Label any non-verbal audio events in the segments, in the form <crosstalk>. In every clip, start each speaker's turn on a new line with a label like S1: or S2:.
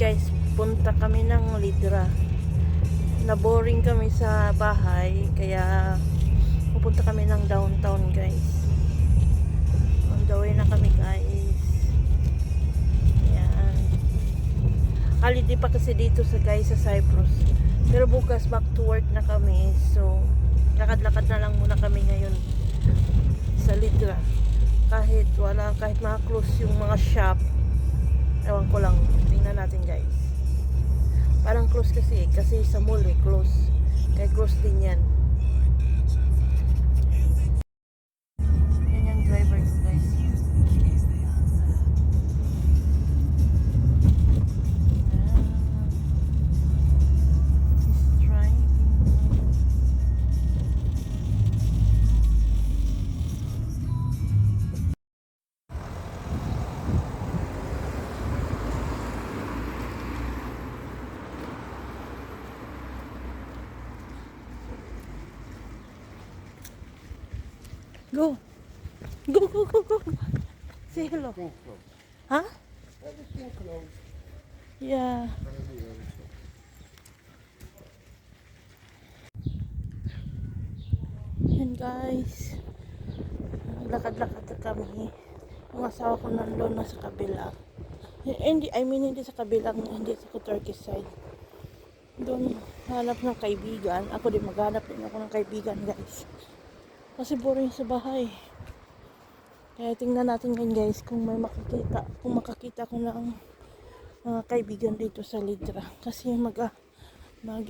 S1: guys, punta kami ng Lidra. Naboring kami sa bahay, kaya pupunta kami ng downtown guys. On the way na kami guys. Ayan. Holiday pa kasi dito sa guys sa Cyprus. Pero bukas back to work na kami. So, lakad-lakad na lang muna kami ngayon sa Lidra. Kahit wala, kahit mga-close yung mga shop. Natin guys. Parang close kasi eh. Kasi sa mall eh, close. Kaya close din yan. Go. Go, go, go, go. Say hello. Huh? Yeah. Yan guys. Lakad-lakad na kami. Yung asawa ko nandun na sa kabila. Eh, Hindi, I mean hindi sa kabilang, hindi sa Turkish side. Doon, hanap ng kaibigan. Ako din maghanap din ako ng kaibigan guys. Kasi boring sa bahay. Kaya tingnan natin ngayon guys kung may makakita, kung makakita ko ng mga kaibigan dito sa Lidra. Kasi mag, ah, mag,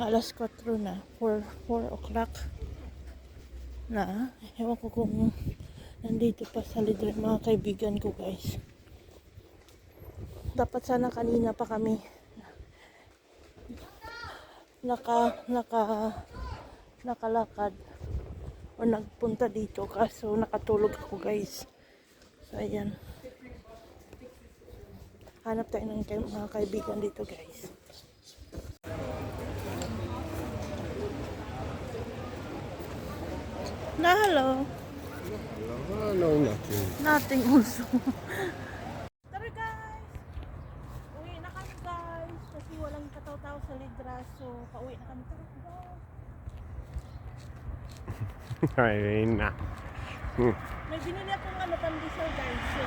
S1: alas 4 na, 4, 4 o'clock na. Ewan ko kung nandito pa sa Lidra mga kaibigan ko guys. Dapat sana kanina pa kami naka, naka, nakalakad o nagpunta dito kaso nakatulog ako guys. So ayan. Hanap tayo ng kay- mga kaibigan dito guys. Na hello.
S2: Ah, no, nothing.
S1: nothing also. <laughs> Tara guys. Uwi na kami guys. Kasi walang kataw-tao sa Lidra so pauwi na kami. Tara <laughs>
S2: Ayun na. Hmm.
S1: May binili akong ano, pandesal guys.